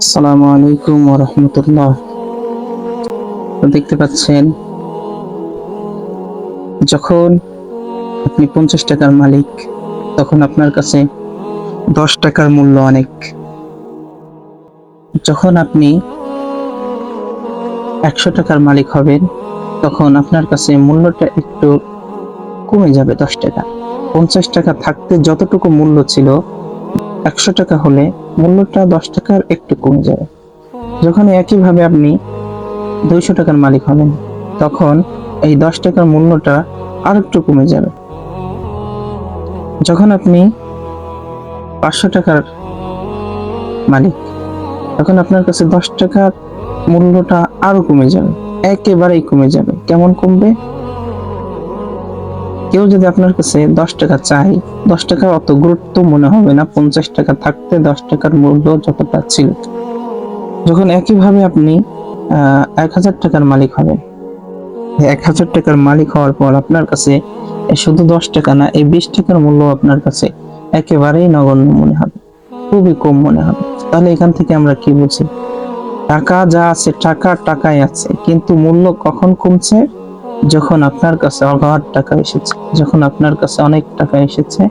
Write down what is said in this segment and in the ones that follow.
আসসালামু আলাইকুম রহমতুল্লাহ। দেখতে পাচ্ছেন, যখন আপনি পঞ্চাশ টাকার মালিক, তখন আপনার কাছে দশ টাকার মূল্য অনেক। যখন আপনি একশো টাকার মালিক হবেন, তখন আপনার কাছে মূল্যটা একটু কমে যাবে দশ টাকা। পঞ্চাশ টাকা থাকতে যতটুকু মূল্য ছিল একশো টাকা হলে মূল্যটা দশ টাকার একটু কমে যাবে যখন একইভাবে আপনি দুইশো টাকার মালিক হবেন তখন এই দশ টাকার মূল্যটা আর একটু কমে যাবে। যখন আপনি পাঁচশো টাকার মালিক, তখন আপনার কাছে দশ টাকার মূল্যটা আরও কমে যাবে, একেবারেই কমে যাবে। কেমন কমবে? কেউ যদি আপনার কাছে দশ টাকা চাই দশ টাকার অত গুরুত্ব মনে হবে না, পঞ্চাশ টাকা থাকতে দশ টাকার মূল্য যতটা ছিল। যখন একইভাবে আপনি এক হাজার টাকার মালিক হবেন। এক হাজার টাকার মালিক হওয়ার পর আপনার কাছে শুধু দশ টাকা না, এই বিশ টাকার মূল্য আপনার কাছে একেবারেই নগণ্য মনে হবে, খুবই কম মনে হবে। তাহলে এখান থেকে আমরা কি বুঝি? টাকা যা আছে, টাকা টাকাই আছে, কিন্তু মূল্য কখন কমছে? যখন আপনার কাছে অগাধ টাকা এসেছে, যখন আপনার কাছে অনেক টাকা এসেছে,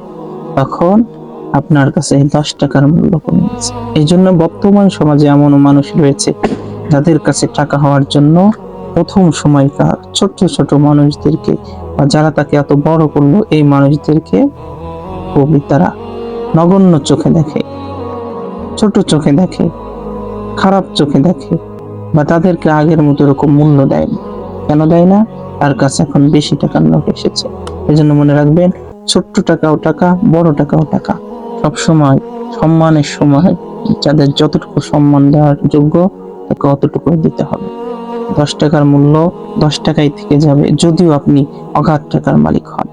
তখন আপনার কাছে দশ টাকার মূল্য কমে গেছে। এই জন্য বর্তমান সমাজে এমন মানুষ রয়েছে, যাদের কাছে টাকা হওয়ার জন্য প্রথম সময়কার ছোট ছোট মানুষদেরকে বা যারা তাকে এত বড় করল, এই মানুষদেরকে খুবই তারা নগণ্য চোখে দেখে, ছোট চোখে দেখে, খারাপ চোখে দেখে, বা তাদেরকে আগের মতো এরকম মূল্য দেয় না কেন দেয় না? তার কাছে এখন বেশি টাকার নোট এসেছে। এই জন্য মনে রাখবেন, ছোট্ট টাকাও টাকা, বড় টাকাও টাকা। সব সময় সম্মানের সময় যাদের যতটুকু সম্মান দেওয়ার যোগ্য, তাকে অতটুকু দিতে হবে। দশ টাকার মূল্য দশ টাকায় থেকে যাবে, যদিও আপনি অগাধ টাকার মালিক হন।